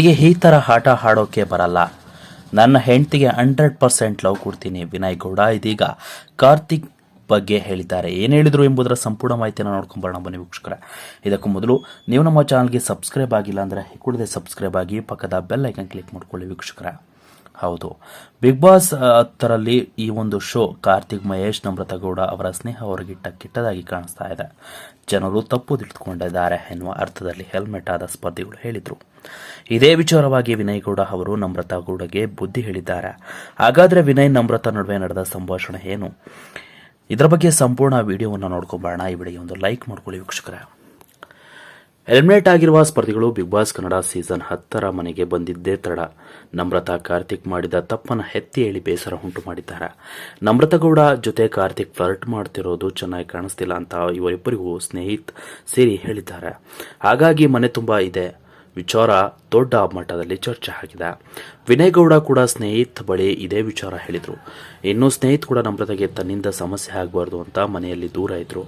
ನನಗೆ ಈ ಥರ ಆಟ ಹಾಡೋಕೆ ಬರಲ್ಲ. ನನ್ನ ಹೆಂಡತಿಗೆ ಹಂಡ್ರೆಡ್ ಪರ್ಸೆಂಟ್ ಲವ್ ಕೊಡ್ತೀನಿ ವಿನಯ್ ಗೌಡ. ಇದೀಗ ಕಾರ್ತಿಕ್ ಬಗ್ಗೆ ಹೇಳಿದ್ದಾರೆ. ಏನು ಹೇಳಿದರು ಎಂಬುದರ ಸಂಪೂರ್ಣ ಮಾಹಿತಿಯನ್ನು ನೋಡ್ಕೊಂಬರೋಣ ಬನ್ನಿ ವೀಕ್ಷಕರೇ. ಇದಕ್ಕೂ ಮೊದಲು ನೀವು ನಮ್ಮ ಚಾನಲ್ಗೆ ಸಬ್ಸ್ಕ್ರೈಬ್ ಆಗಿಲ್ಲ ಅಂದರೆ ಕೂಡಲೇ ಸಬ್ಸ್ಕ್ರೈಬ್ ಆಗಿ ಪಕ್ಕದ ಬೆಲ್ ಐಕನ್ ಕ್ಲಿಕ್ ಮಾಡ್ಕೊಳ್ಳಿ ವೀಕ್ಷಕರೇ. ಹೌದು. ಬಿಗ್ ಬಾಸ್ ಹತ್ತರಲ್ಲಿ ಈ ಒಂದು ಶೋ ಕಾರ್ತಿಕ್ ಮಹೇಶ್ ನಮ್ರತಗೌಡ ಅವರ ಸ್ನೇಹ ಹೊರಗಿಟ್ಟ ಕೆಟ್ಟದಾಗಿ ಕಾಣಿಸ್ತಾ ಇದೆ. ಜನರು ತಪ್ಪು ತಿಳಿದುಕೊಂಡಿದ್ದಾರೆ ಎನ್ನುವ ಅರ್ಥದಲ್ಲಿ ಹೆಲ್ಮೆಟ್ ಆದ ಸ್ಪರ್ಧಿಗಳು ಹೇಳಿದರು. ಇದೇ ವಿಚಾರವಾಗಿ ವಿನಯ್ ಗೌಡ ಅವರು ನಮ್ರತಾ ಗೌಡಗೆ ಬುದ್ಧಿ ಹೇಳಿದ್ದಾರೆ. ಹಾಗಾದರೆ ವಿನಯ್ ನಮ್ರತಾ ನಡುವೆ ನಡೆದ ಸಂಭಾಷಣೆ ಏನು? ಇದರ ಬಗ್ಗೆ ಸಂಪೂರ್ಣ ವಿಡಿಯೋವನ್ನು ನೋಡ್ಕೊಬಾರಣ ಈ ವಿಡಿಯೋ ಒಂದು ಲೈಕ್ ಮಾಡ್ಕೊಳ್ಳಿ ವೀಕ್ಷಕರೇ. ಎಲಿಮಿನೇಟ್ ಆಗಿರುವ ಸ್ಪರ್ಧಿಗಳು ಬಿಗ್ ಬಾಸ್ ಕನ್ನಡ ಸೀಸನ್ ಹತ್ತರ ಮನೆಗೆ ಬಂದಿದ್ದೇ ತಡ. ನಮ್ರತಾ ಕಾರ್ತಿಕ್ ಮಾಡಿದ ತಪ್ಪನ ಹೆತ್ತಿ ಹೇಳಿ ಬೇಸರ ಉಂಟು ಮಾಡಿದ್ದಾರೆ. ನಮ್ರತಗೌಡ ಜೊತೆ ಕಾರ್ತಿಕ್ ಫ್ಲರ್ಟ್ ಮಾಡ್ತಿರೋದು ಚೆನ್ನಾಗಿ ಕಾಣಿಸ್ತಿಲ್ಲ ಅಂತ ಇವರಿಬ್ಬರಿಗೂ ಸ್ನೇಹಿತ್ ಸೇರಿ ಹೇಳಿದ್ದಾರೆ. ಹಾಗಾಗಿ ಮನೆ ತುಂಬ ಇದೆ. ವಿಚಾರ ದೊಡ್ಡ ಮಟ್ಟದಲ್ಲಿ ಚರ್ಚೆ ಆಗಿದೆ. ವಿನಯ್ ಗೌಡ ಕೂಡ ಸ್ನೇಹಿತ್ ಬಳಿ ಇದೇ ವಿಚಾರ ಹೇಳಿದರು. ಇನ್ನು ಸ್ನೇಹಿತ್ ಕೂಡ ನಮ್ರತೆಗೆ ತನ್ನಿಂದ ಸಮಸ್ಯೆ ಆಗಬಾರ್ದು ಅಂತ ಮನೆಯಲ್ಲಿ ದೂರ ಇದ್ರು.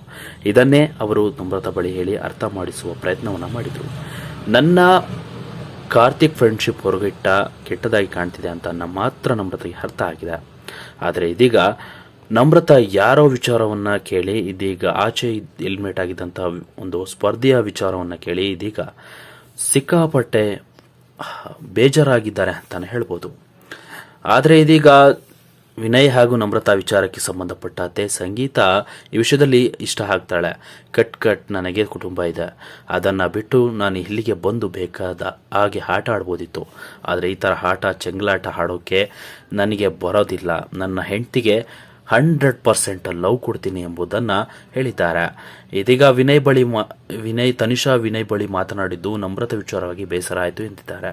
ಇದನ್ನೇ ಅವರು ನಮ್ರತ ಬಳಿ ಹೇಳಿ ಅರ್ಥ ಮಾಡಿಸುವ ಪ್ರಯತ್ನವನ್ನು ಮಾಡಿದರು. ನನ್ನ ಕಾರ್ತಿಕ್ ಫ್ರೆಂಡ್ಶಿಪ್ ಹೊರಗಿಟ್ಟ ಕೆಟ್ಟದಾಗಿ ಕಾಣ್ತಿದೆ ಅಂತ ನಮ್ಮ ಮಾತ್ರ ನಮ್ರತೆಗೆ ಅರ್ಥ ಆಗಿದೆ. ಆದರೆ ಇದೀಗ ನಮ್ರತ ಯಾರೋ ವಿಚಾರವನ್ನ ಕೇಳಿ, ಇದೀಗ ಆಚೆ ಎಲ್ಮೇಟ್ ಆಗಿದ್ದಂಥ ಒಂದು ಸ್ಪರ್ಧೆಯ ವಿಚಾರವನ್ನ ಕೇಳಿ, ಇದೀಗ ಸಿಕ್ಕಾಪಟ್ಟೆ ಬೇಜಾರಾಗಿದ್ದಾರೆ ಅಂತಾನೆ ಹೇಳ್ಬೋದು. ಆದರೆ ಇದೀಗ ವಿನಯ್ ಹಾಗೂ ನಮ್ರತಾ ವಿಚಾರಕ್ಕೆ ಸಂಬಂಧಪಟ್ಟಂತೆ ಸಂಗೀತ ಈ ವಿಷಯದಲ್ಲಿ ಇಷ್ಟ ಆಗ್ತಾಳೆ. ಕಟ್ ಕಟ್ ನನಗೆ ಕುಟುಂಬ ಇದೆ. ಅದನ್ನು ಬಿಟ್ಟು ನಾನು ಇಲ್ಲಿಗೆ ಬಂದು ಬೇಕಾದ ಹಾಗೆ ಆಟ ಆಡ್ಬೋದಿತ್ತು. ಆದರೆ ಈ ಥರ ಆಟ, ಚೆಂಗ್ಲಾಟ ಆಡೋಕ್ಕೆ ನನಗೆ ಬರೋದಿಲ್ಲ. ನನ್ನ ಹೆಂಡತಿಗೆ ಹಂಡ್ರೆಡ್ ಪರ್ಸೆಂಟ್ ಲವ್ ಕೊಡ್ತೀನಿ ಎಂಬುದನ್ನು ಹೇಳಿದ್ದಾರೆ. ಇದೀಗ ವಿನಯ್ ಬಳಿ ವಿನಯ್, ತನಿಷಾ ವಿನಯ್ ಬಳಿ ಮಾತನಾಡಿದ್ದು ನಮ್ರತ ವಿಚಾರವಾಗಿ ಬೇಸರ ಆಯಿತು ಎಂದಿದ್ದಾರೆ.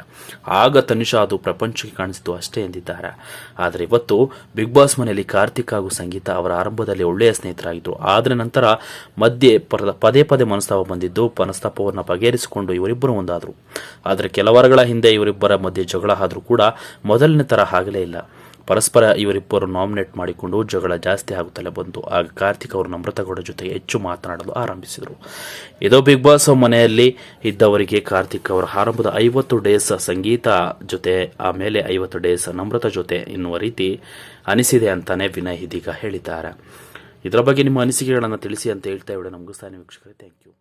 ಆಗ ತನಿಷಾ ಅದು ಪ್ರಪಂಚಕ್ಕೆ ಕಾಣಿಸಿತು ಅಷ್ಟೇ ಎಂದಿದ್ದಾರೆ. ಆದರೆ ಇವತ್ತು ಬಿಗ್ ಬಾಸ್ ಮನೆಯಲ್ಲಿ ಕಾರ್ತಿಕ್ ಹಾಗೂ ಸಂಗೀತ ಅವರ ಆರಂಭದಲ್ಲಿ ಒಳ್ಳೆಯ ಸ್ನೇಹಿತರಾಗಿದ್ದರು ಆದರೆ ನಂತರ ಮಧ್ಯೆ ಪದೇ ಪದೇ ಮನಸ್ತಾಪ ಬಂದಿದ್ದು ಮನಸ್ತಾಪವನ್ನು ಬಗೆಹರಿಸಿಕೊಂಡು ಇವರಿಬ್ಬರು ಒಂದಾದರು. ಆದರೆ ಕೆಲ ವಾರಗಳ ಹಿಂದೆ ಇವರಿಬ್ಬರ ಮಧ್ಯೆ ಜಗಳ ಆದರೂ ಕೂಡ ಮೊದಲನೇ ಥರ ಆಗಲೇ ಇಲ್ಲ. ಪರಸ್ಪರ ಇವರಿಬ್ಬರು ನಾಮಿನೇಟ್ ಮಾಡಿಕೊಂಡು ಜಗಳ ಜಾಸ್ತಿ ಆಗುತ್ತಲೇ ಬಂತು ಆಗ ಕಾರ್ತಿಕ್ ಅವರು ನಮ್ರತಗೌಡ ಜೊತೆ ಹೆಚ್ಚು ಮಾತನಾಡಲು ಆರಂಭಿಸಿದರು. ಇದು ಬಿಗ್ ಬಾಸ್ ಮನೆಯಲ್ಲಿ ಇದ್ದವರಿಗೆ ಕಾರ್ತಿಕ್ ಅವರ ಆರಂಭದ ಐವತ್ತು ಡೇಸ್ ಸಂಗೀತ ಜೊತೆ, ಆಮೇಲೆ ಐವತ್ತು ಡೇಸ್ ನಮ್ರತ ಜೊತೆ ಎನ್ನುವ ರೀತಿ ಅನಿಸಿದೆ ಅಂತಾನೆ ವಿನಯ್ ಇದೀಗ ಹೇಳಿದ್ದಾರೆ. ಇದರ ಬಗ್ಗೆ ನಿಮ್ಮ ಅನಿಸಿಕೆಗಳನ್ನು ತಿಳಿಸಿ ಅಂತ ಹೇಳ್ತಾ ನಮಗೂ ವೀಕ್ಷಕರೇ. Thank you